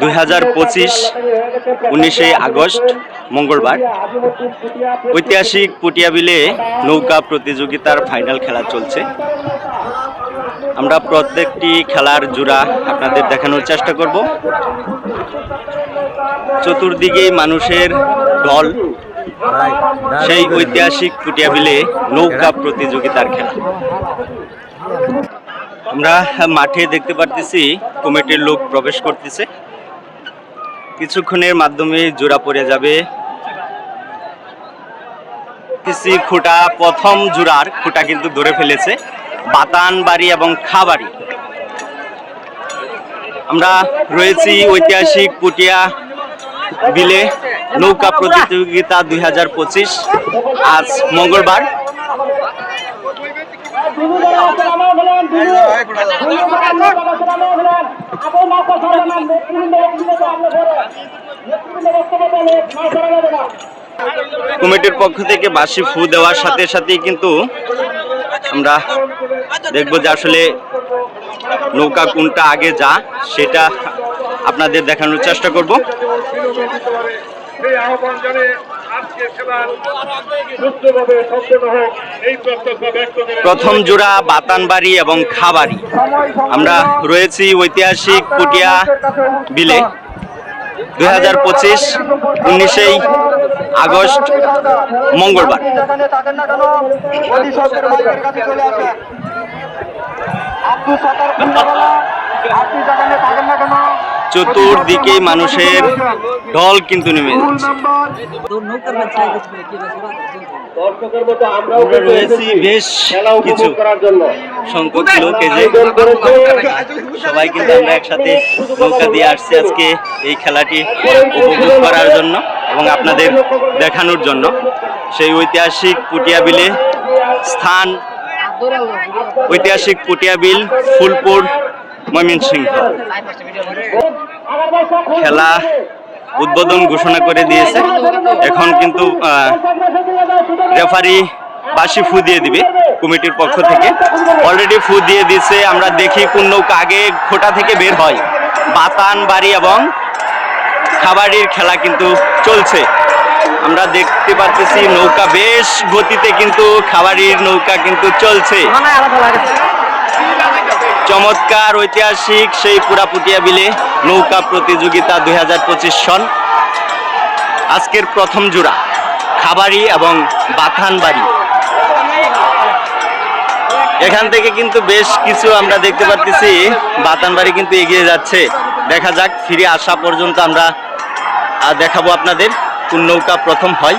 দুই হাজার পঁচিশ, উনিশে আগস্ট, মঙ্গলবার। ঐতিহাসিক পুটিয়াবিলে নৌকা প্রতিযোগিতার ফাইনাল খেলা চলছে। আমরা প্রত্যেকটি খেলার জোড়া আপনাদের দেখানোর চেষ্টা করব। চতুর্দিকে মানুষের ঢল, সেই ঐতিহাসিক পুটিয়াবিলে নৌকা প্রতিযোগিতার খেলা। আমরা মাঠে দেখতে পারতেছি কমিটির লোক প্রবেশ করতেছে। কিছুক্ষণের মাধ্যমে জোড়া পড়ে যাবে। কিসি খুঁটা, প্রথম জোড়ার খুঁটা কিন্তু ধরে ফেলেছে। বাতান বাড়ি এবং খাবাড়ি আমরা রয়েছি ঐতিহাসিক পুটিয়া বিলে নৌকা প্রতিযোগিতা দুই হাজার পঁচিশ। আজ মঙ্গলবার কমিটির পক্ষ থেকে বাসি ফু দেওয়ার সাথে সাথেই কিন্তু আমরা দেখব যে আসলে নৌকা কোনটা আগে যা, সেটা আপনাদের দেখানোর চেষ্টা করব। সেই আহ্বান জানিয়ে আজকের খেলার সুস্থভাবে সম্পন্ন হোক এই প্রত্যাশা ব্যক্ত করে প্রথম জোড়া বাতানবাড়ি এবং খাবাড়ি আমরা রয়েছি ঐতিহাসিক পুটিয়া বিলে দুই হাজার পঁচিশ উনিশেই আগস্ট মঙ্গলবার আপনি থাকেন না কেন চতুর্দিকে মানুষের ঢল কিন্তু নেমে যাচ্ছে আমরা রয়েছি বেশ কিছু উপভোগ করার সংখ্যক লোক এই যে সবাই কিন্তু আমরা একসাথে নৌকা দিয়ে আসছি আজকে এই খেলাটি উপভোগ করার জন্য এবং আপনাদের দেখানোর জন্য। সেই ঐতিহাসিক পুটিয়া বিলে স্থান ঐতিহাসিক পুটিয়া বিল ফুলপুর ময়মনসিংহ। খেলা উদ্বোধন ঘোষণা করে দিয়েছে। এখন কিন্তু রেফারি বাসি ফু দিয়ে দিবে কমিটির পক্ষ থেকে। অলরেডি ফু দিয়ে দিয়েছে, আমরা দেখি কোন নৌকা আগে খোটা থেকে বের হয়। বাতান বাড়ি এবং খাবারির খেলা কিন্তু চলছে। আমরা দেখতে পারতেছি নৌকা বেশ গতিতে কিন্তু খাবারির নৌকা কিন্তু চলছে। চমৎকার ঐতিহাসিক সেই পুরাপুটিয়া বিলে নৌকা প্রতিযোগিতা দুই হাজার পঁচিশ সন। আজকের প্রথম জোড়া, খাবারি এবং বাথানবাড়ি। এখান থেকে কিন্তু বেশ কিছু আমরা দেখতে পাচ্ছি বাতানবাড়ি কিন্তু এগিয়ে যাচ্ছে। দেখা যাক, ফিরে আসা পর্যন্ত আমরা দেখাবো আপনাদের কোন নৌকা প্রথম হয়।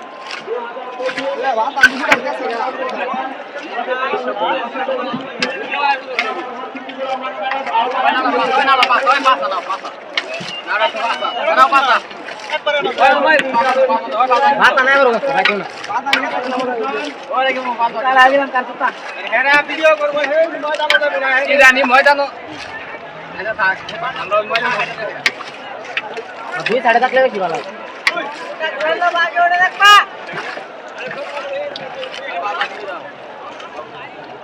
বড় দুই সাড়ে থাকলে বেশি ভালো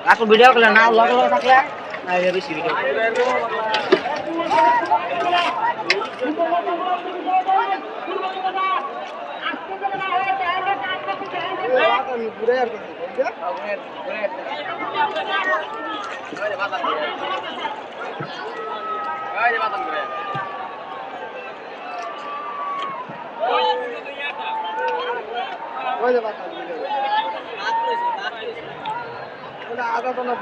আপনি ভিডিও করলে না লগ লগ থাকলে আরে বেশি ভিডিও ওই যে বাতাস তো না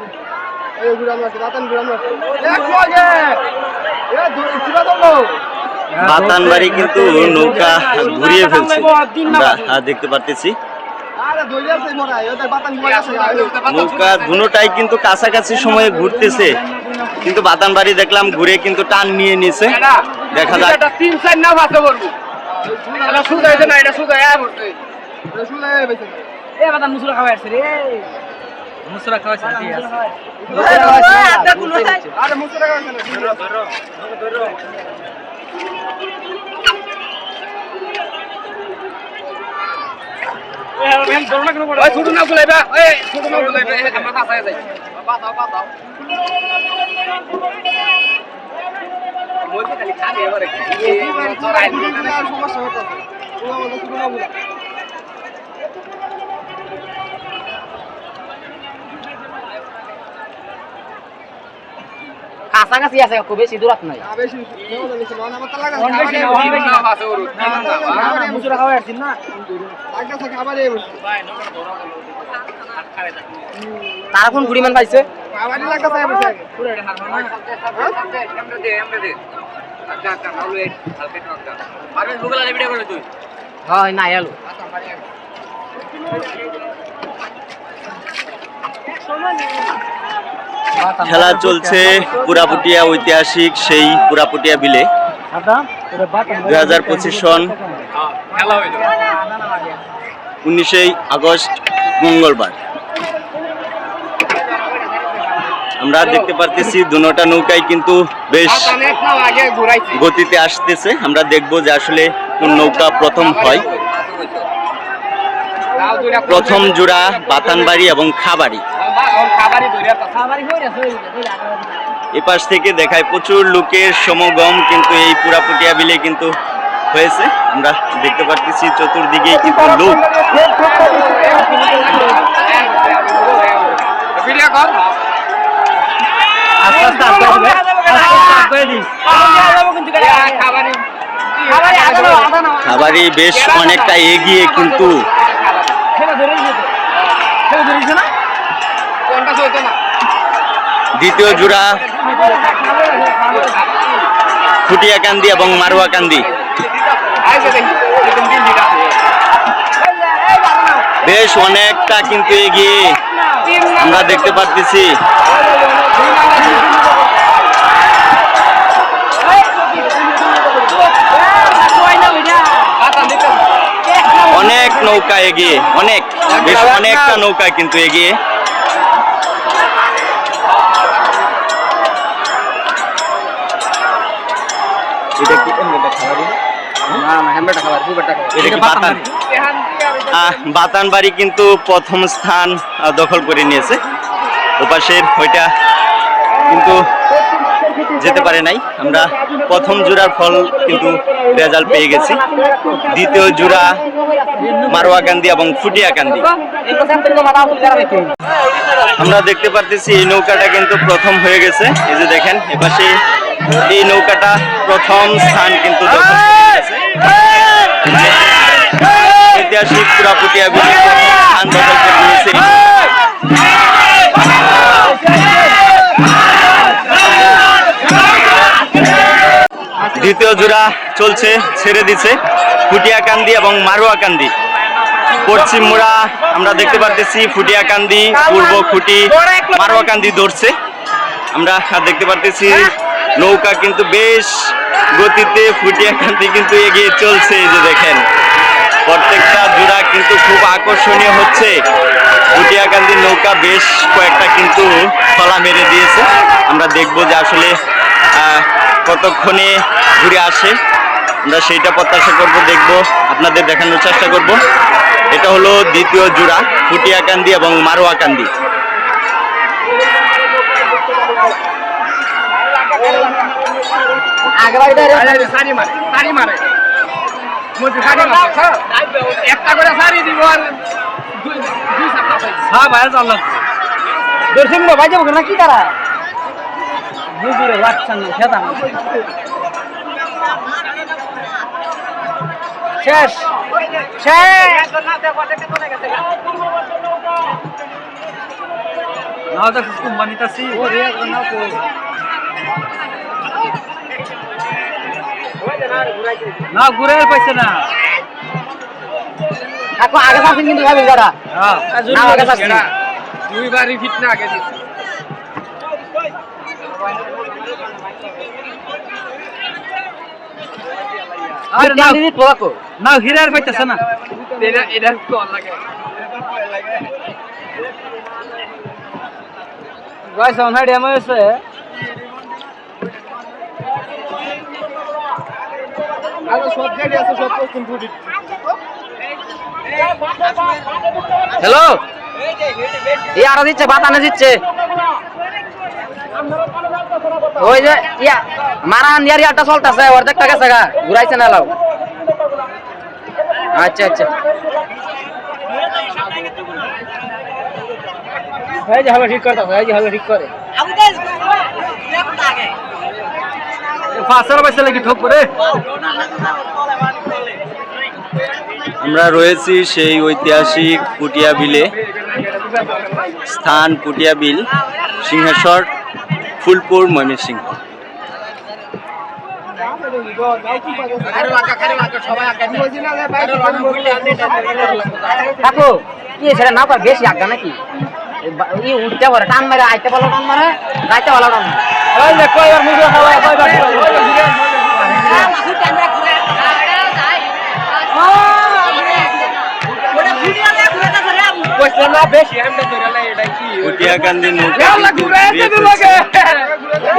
এই ঘুরাম আছে বাতান ঘুরাম আছে দেখো আগে এ দূর ছিল তো বাতানবাড়ি কিন্তু নৌকা ঘুরিয়ে ফেলছে। আমরা দেখতে পারতেছি। নৌকা দুটাই কিন্তু কাছাকাছি সময়ে ঘুরতেছে। কিন্তু বাতানবাড়ি দেখলাম ঘুরে কিন্তু টান নিয়ে নিছে। দেখা যাক। তিন চার নাম আছে বলব এটা সুদা হয়েছে না এটা সুদা হ্যাঁ এ বাদা মুসুরা খাওয়া আসছে রে মুসুরা খাওয়া আসছে ঠিক আছে আরে ছোট নাও গুলাইবা ওই ছোট নাও গুলাইবা আমার কাছে যাই বাতাও বাতাও মইতে খালি খাবে এবারে সমস্যা হতো ও আমাদের শুরু না বলা কাছাকাছি আছে খুব বেশি দূরাত নাই। তারা কোন গুড়ি মান পাইছে হয় না এলো খেলা চলছে পুরাপুটিয়া ঐতিহাসিক সেই পুরাপুটিয়া বিলে। দুই হাজার পঁচিশ সন উনিশে আগস্ট মঙ্গলবার। আমরা দেখতে পারতেছি দুটা নৌকায় কিন্তু বেশ গতিতে আসতেছে। আমরা দেখব যে আসলে কোন নৌকা প্রথম হয়। প্রথম জোড়া বাতানবাড়ি এবং খাবাড়ি। এপাশ থেকে দেখায় প্রচুর লোকের সমগম কিন্তু এই পুরাপুটিয়া বিলে কিন্তু হয়েছে। আমরা দেখতে পারতেছি চতুর্দিকে কিন্তু লোক। ভিডিও কর। খাবারই। বেশ অনেকটা এগিয়ে কিন্তু দ্বিতীয় জোড়া ফুটিয়াকান্দি এবং মারুয়াকান্দি বেশ, অনেকটা কিন্তু এগিয়ে আমরা দেখতে পাচ্ছি অনেক নৌকা এগিয়ে, অনেক, বেশ অনেকটা নৌকা কিন্তু এগিয়ে। বাতান? বাড়ি কিন্তু প্রথম স্থান দখল করে নিয়েছে। ওপাশের ওইটা কিন্তু যেতে পারে নাই। আমরা প্রথম জোড়ার ফল কিন্তু রেজাল্ট পেয়ে গেছি। দ্বিতীয় জোড়া মারোয়া কান্দি এবং ফুটিয়া কান্দি। আমরা দেখতে পারতেছি এই নৌকাটা কিন্তু প্রথম হয়ে গেছে। এই যে দেখেন এপাশে এই নৌকাটা প্রথম স্থান কিন্তু দখল করে নিয়েছে। ঐতিহাসিক নিয়েছে দ্বিতীয় জোড়া চলছে, ছেড়ে দিছে ফুটিয়াকান্দি এবং মারুয়াকান্দি পশ্চিম মোড়া আমরা দেখতে পারতেছি ফুটিয়াকান্দি পূর্ব খুঁটি মারুয়াকান্দি ধরছে। আমরা দেখতে পারতেছি নৌকা কিন্তু বেশ গতিতে ফুটিয়াকান্দি কিন্তু এগিয়ে চলছে এই যে দেখেন। প্রত্যেকটা জোড়া কিন্তু খুব আকর্ষণীয় হচ্ছে। ফুটিয়াকান্দির নৌকা বেশ কয়েকটা কিন্তু ফলা মেরে দিয়েছে। আমরা দেখব যে আসলে কতক্ষণে ঘুরে আসে। আমরা সেইটা প্রত্যাশা করব, দেখব, আপনাদের দেখানোর চেষ্টা করব। এটা হলো দ্বিতীয় জোড়া, ফুটিয়াকান্দি এবং মারোয়াকান্দি। সারি মারে সারি মারে। একটা করে সারি দিব আর হ্যাঁ ভাই চাল্লা দর্শন ভাই যাব না কি তারা? হুজুরে বাচ্চা না খেতাম। শেষ শেষ। নাও তো কোম্পানি তাছি না ঘুরে পাইছে না। এখন আগে থাকছেন কিন্তু ভাবি যারা। হ্যাঁ। না, আগে থাকছি। দুইবারই ফিট না আগে দিচ্ছি আর না না হিরার পাইতেছে না। এটা এটা কল লাগে গাইস অন হাইড এমন হ্যালো এই আরও দিচ্ছে বাতানে দিচ্ছে। ওই যে ইয়া মারান ইয়ার ইয়ারটা চলতেছে অর্ধেকটা গেছে গা ঘুরাইছে না লাও আচ্ছা আচ্ছা। এই যে হবে ঠিক করতে এই যে হবে ঠিক করে। ফাঁসার আমরা রয়েছি সেই ঐতিহাসিক পুটিয়া বিলে স্থান পুটিয়া বিল সিংহেশ্বর ফুলপুর ময়মনসিংহ। কাকু কি সেটা না পার বেশি আজ্ঞা নাকি? ই উঠতে পারে টান মারে আইতে পারল টান মারে যাইতে পারল টান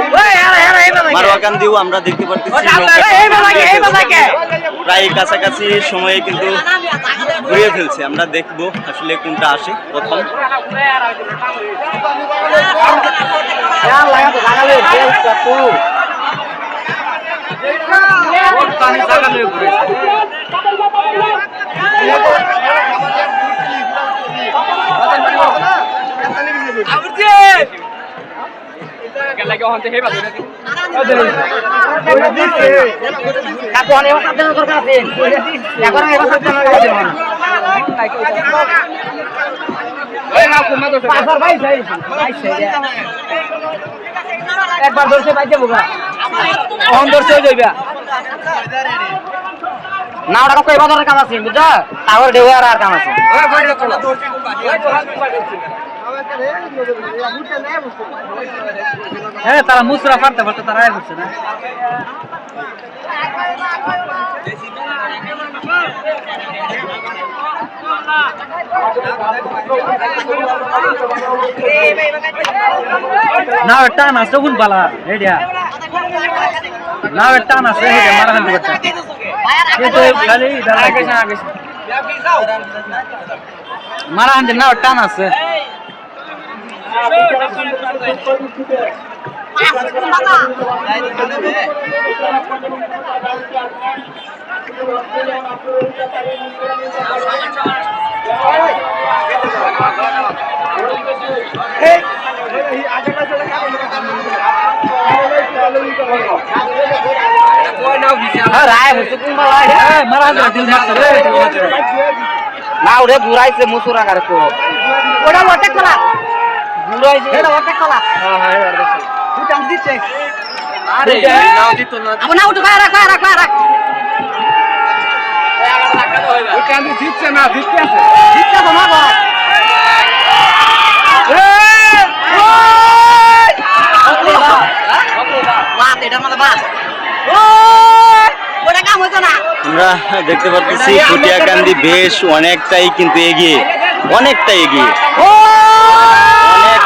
আমরা মারোয়াকান্দিও দেখতে পারতেছি। প্রায় কাছাকাছি সময়ে কিন্তু ঘুরিয়ে ফেলছে। আমরা দেখব আসলে কোনটা আসে প্রথম। কাকু অনেক সাবধান দরকার আছে এখন এবার সাবধান একবার ধরছে পাইছে বোকা অহন ধরছে যাইবা না ওটা কাকু বাজারের কাম আছে বুঝছ? তাহলে ঢেউ আর কাম আছে। হ্যাঁ তারা মুসরা পারতে পারতে তারা আয় করছে না। না টান আছে কোন পালা রেডিয়া না টান আছে হেডে মারা হান্দি করতে কিন্তু খালি আগে না আগে মারা হান্দি না টান আছে হ্যাঁ রায় হচ্ছে কোন বালা হ্যাঁ জিতছে না জিততে আছে। তো না আমরা দেখতে পাচ্ছি পুটিয়াকান্দি বেশ অনেকটাই কিন্তু এগিয়ে অনেকটাই এগিয়ে।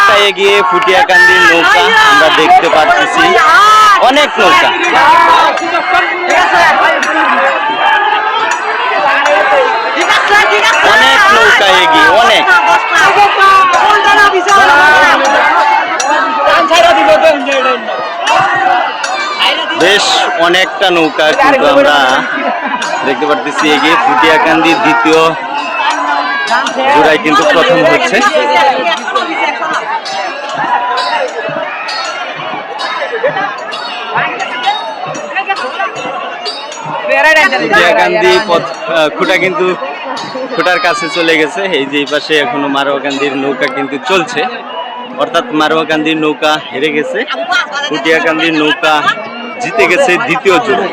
অনেকটা এগিয়ে ফুটিয়াকান্দি নৌকা আমরা দেখতে পাচ্ছি। অনেক নৌকা। অনেক নৌকা এগিয়ে, অনেক। বেশ অনেকটা নৌকা কিন্তু আমরা দেখতে পারতেছি এগিয়ে ফুটিয়াকান্দির দ্বিতীয় জোড়ায় কিন্তু প্রথম হচ্ছে। জিয়াকান্দি পথ খুঁটা কিন্তু খুঁটার কাছে চলে গেছে। এই যে পাশে এখনও মারোয়াকান্দির নৌকা কিন্তু চলছে। অর্থাৎ মারোয়াকান্দির নৌকা হেরে গেছে। কুটিয়াকান্দির নৌকা জিতে গেছে দ্বিতীয় জুড়ে।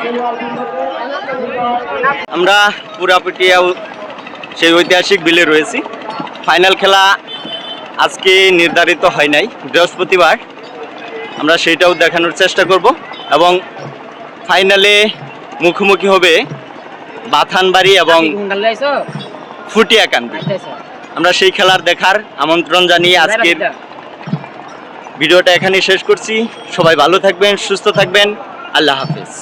আমরা পুরাপুটিয়া সেই ঐতিহাসিক বিলে রয়েছি। ফাইনাল খেলা আজকে নির্ধারিত হয় নাই। বৃহস্পতিবার আমরা সেইটাও দেখানোর চেষ্টা করব এবং ফাইনালে মুখোমুখি হবে বাথানবাড়ি এবং ফুটিয়াকান্দি। আমরা সেই খেলার দেখার আমন্ত্রণ জানিয়ে আজকের ভিডিওটা এখানে শেষ করছি। সবাই ভালো থাকবেন সুস্থ থাকবেন। আল্লাহ হাফেজ।